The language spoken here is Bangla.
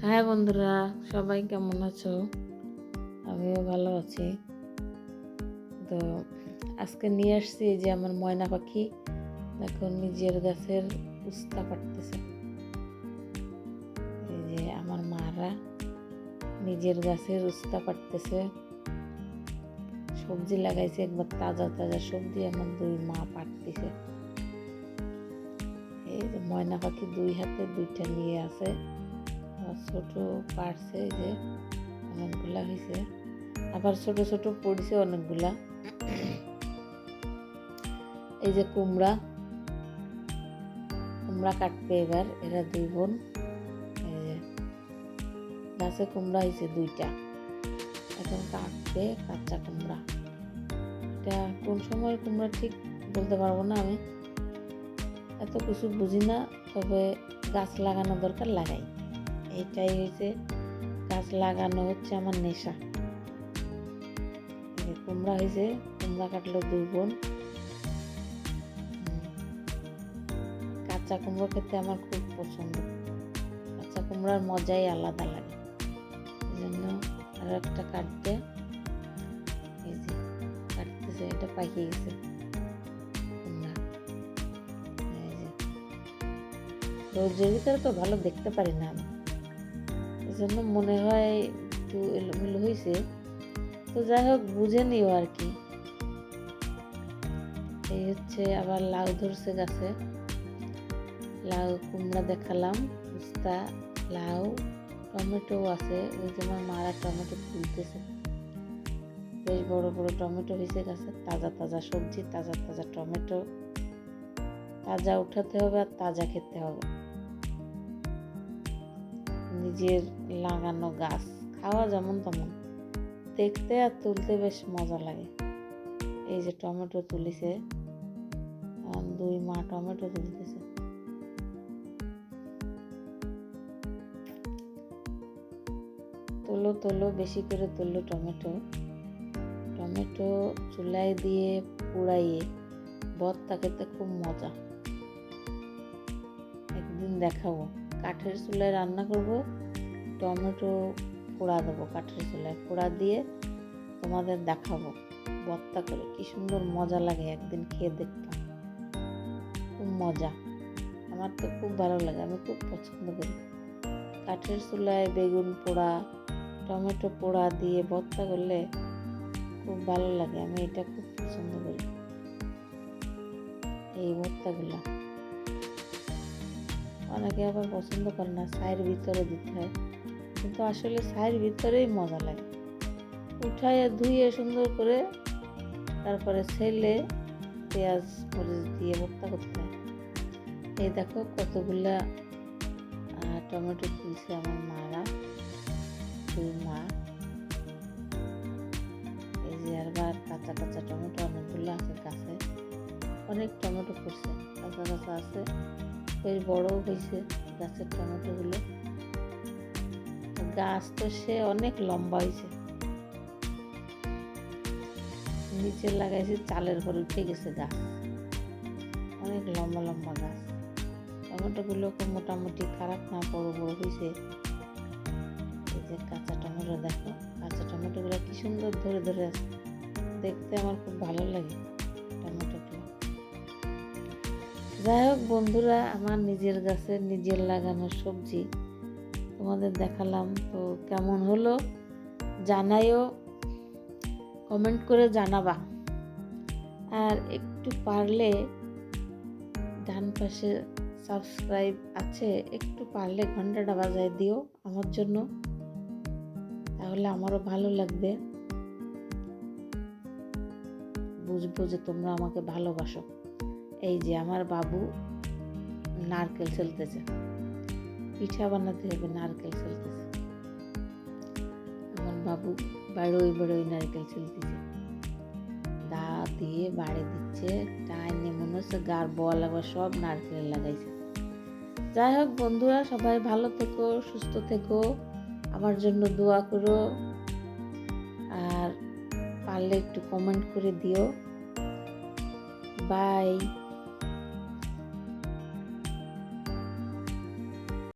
হ্যাঁ বন্ধুরা, সবাই কেমন আছো? আমিও ভালো আছি। তো আজকে নিয়ে আসছি এই যে আমার ময়না পাখি। দেখো নিজের গাছের উস্তা পাড়তেছে। এই যে আমার মারা নিজের গাছের উস্তা পাড়তেছে। সবজি লাগাইছে, একবার তাজা তাজা সবজি আমার দুই মা পাড়তেছে। এই যে ময়না পাখি দুই হাতে দুইটা নিয়ে আছে। ছোট পারছে যে, অনেকগুলা হয়েছে আবার ছোট ছোট পড়ছে অনেকগুলা। এই যে কুমড়া কুমড়া কাটবে এবার, এরা দুই বোন। এই যে, গাছে কুমড়া হয়েছে দুইটা। এখন কাটবে কাঁচা কুমড়া। এটা কোন সময় কুমড়া ঠিক বলতে পারব না আমি। এত কিছু বুঝি না, তবে গাছ লাগানো দরকার লাগাই। এইটাই হয়েছে গাছ লাগানো হচ্ছে আমার নেশা। কুমড়া হয়েছে কুমড়া কাটলো দুই বোন। কাঁচা কুমড়ো খেতে আমার খুব পছন্দ। কাঁচা কুমড়ার মজাই আলাদা লাগে। এই জন্য আর একটা কাটতে কাটতেছে, এটা গেছে কুমড়া। ভিতরে তো ভালো দেখতে পারি না আমি। এজন্য মনে হয় একটু এলোমেলো হয়েছে তো যাই হোক বুঝে নিও আর কি। এই হচ্ছে আবার লাউ ধরছে গাছে। লাউ কুমড়া দেখালাম, উস্তা, লাউ টমেটো আছে। ওই যে আমার মারা টমেটো তুলতেছে। বেশ বড় বড় টমেটো হয়েছে গাছে, তাজা তাজা সবজি, তাজা তাজা টমেটো। তাজা উঠাতে হবে আর তাজা খেতে হবে। নিজের লাগানো গাছ, খাওয়া যেমন তেমন। দেখতে আর তুলতে বেশ মজা লাগে। এই যে টমেটো তুলিছে দুই মা টমেটো তুলতেছে। তোলো তোলো, বেশি করে তুললো টমেটো। টমেটো চুলায় দিয়ে পুড়াইয়ে ভর্তা খেতে খুব মজা। একদিন দেখাবো। কাঠের চুলায় রান্না করব। টমেটো পোড়া দেবো কাঠের চুলায় পোড়া দিয়ে তোমাদের দেখাবো ভর্তা করে। কি সুন্দর মজা লাগে একদিন খেয়ে দেখতাম খুব মজা। আমার তো খুব ভালো লাগে, আমি খুব পছন্দ করি। কাঠের চুলায় বেগুন পোড়া, টমেটো পোড়া দিয়ে ভর্তা করলে খুব ভালো লাগে, আমি এটা খুব পছন্দ করি। এই ভর্তাগুলা অনেকে আবার পছন্দ করে না ছায়ের ভিতরে দিতে হয়। কিন্তু আসলে ছায়ের ভিতরেই মজা লাগে। উঠায় ধুয়ে সুন্দর করে তারপরে ছেলে পেঁয়াজ মরিচ দিয়ে ভর্তা করতে হয়। এই দেখো কতগুলা টমেটো তুলছে আমার মারা। দুই মা, এই যে আবার কাঁচা কাঁচা টমেটো অনেকগুলো আছে কাছে অনেক টমেটো করছে কাঁচা কাঁচা আছে। বেশ বড় হয়েছে গাছের টমেটোগুলো গাছ তো সে অনেক লম্বা হয়েছে। নিচে লাগাইছে চালের ঘরে উঠে গেছে গাছ। অনেক লম্বা লম্বা গাছ। টমেটোগুলো খুব মোটামুটি খারাপ না, বড় বড় হয়েছে। এই যে কাঁচা টমেটো দেখো, কাঁচা টমেটোগুলো কি সুন্দর ধরে ধরে আছে। দেখতে আমার খুব ভালো লাগে। যাই হোক বন্ধুরা, আমার নিজের গাছের নিজের লাগানো সবজি তোমাদের দেখালাম। তো কেমন হলো জানাইও কমেন্ট করে জানাবা। আর একটু পারলে ডান পাশে সাবস্ক্রাইব আছে, একটু পারলে ঘন্টাটা বাজায় দিও আমার জন্য, তাহলে আমারও ভালো লাগবে। বুঝব যে তোমরা আমাকে ভালোবাসো। এই যে আমার বাবু নারকেল ছেলতেছে পিঠা বানাতে হবে, নারকেল ছেলতেছে আমার বাবু বাড়োই বাড়োই নারকেল ছেলতেছে দা দিয়ে বাড়ি দিচ্ছে, টাইনে মনে হচ্ছে গার বল আবার সব নারকেল লাগাইছে। যাই হোক বন্ধুরা, সবাই ভালো থেকো, সুস্থ থেকো, আমার জন্য দোয়া করো। আর পারলে একটু কমেন্ট করে দিও। বাই